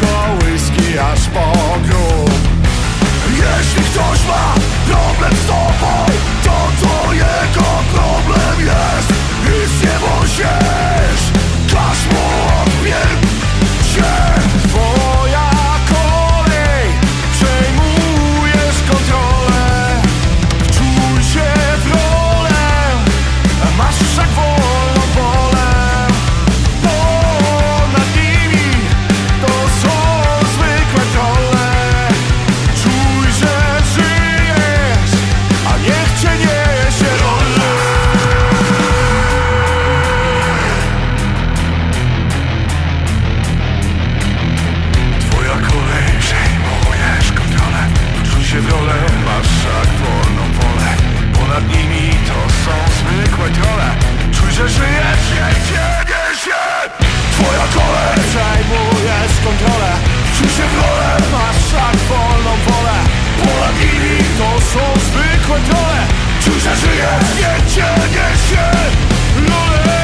kołyski aż po grób że żyjesz, niech cię niesie Twoja kolej przejmujesz kontrolę. Wczuj się w rolę, masz szak wolną wolę. Nimi to są zwykłe trole Czuj, że żyjesz, niech cię niesie